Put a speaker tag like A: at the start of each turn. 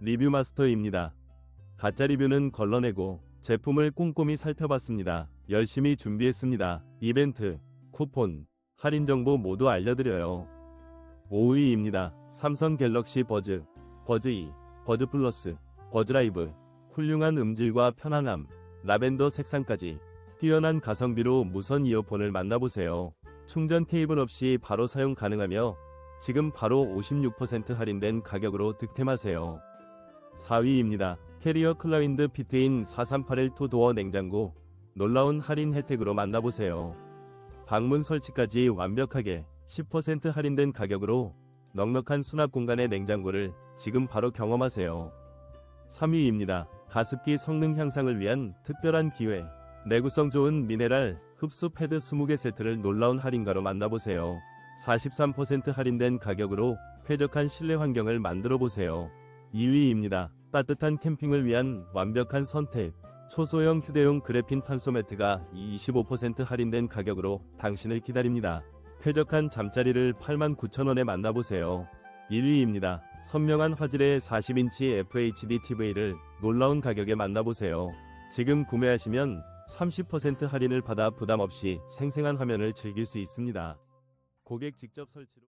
A: 리뷰 마스터입니다. 가짜 리뷰는 걸러내고 제품을 꼼꼼히 살펴봤습니다. 열심히 준비했습니다. 이벤트, 쿠폰, 할인 정보 모두 알려드려요. 5위입니다. 삼성 갤럭시 버즈, 버즈 2, 버즈 플러스, 버즈 라이브. 훌륭한 음질과 편안함, 라벤더 색상까지 뛰어난 가성비로 무선 이어폰을 만나보세요. 충전 케이블 없이 바로 사용 가능하며 지금 바로 56% 할인된 가격으로 득템하세요. 4위입니다. 캐리어 클라윈드 피트인 4381 투도어 냉장고 놀라운 할인 혜택으로 만나보세요. 방문 설치까지 완벽하게 10% 할인된 가격으로 넉넉한 수납 공간의 냉장고를 지금 바로 경험하세요. 3위입니다. 가습기 성능 향상을 위한 특별한 기회. 내구성 좋은 미네랄 흡수 패드 20개 세트를 놀라운 할인가로 만나보세요. 43% 할인된 가격으로 쾌적한 실내 환경을 만들어 보세요. 2위입니다. 따뜻한 캠핑을 위한 완벽한 선택. 초소형 휴대용 그래핀 탄소 매트가 25% 할인된 가격으로 당신을 기다립니다. 쾌적한 잠자리를 89,000원에 만나보세요. 1위입니다. 선명한 화질의 40인치 FHD TV를 놀라운 가격에 만나보세요. 지금 구매하시면 30% 할인을 받아 부담 없이 생생한 화면을 즐길 수 있습니다. 고객 직접 설치로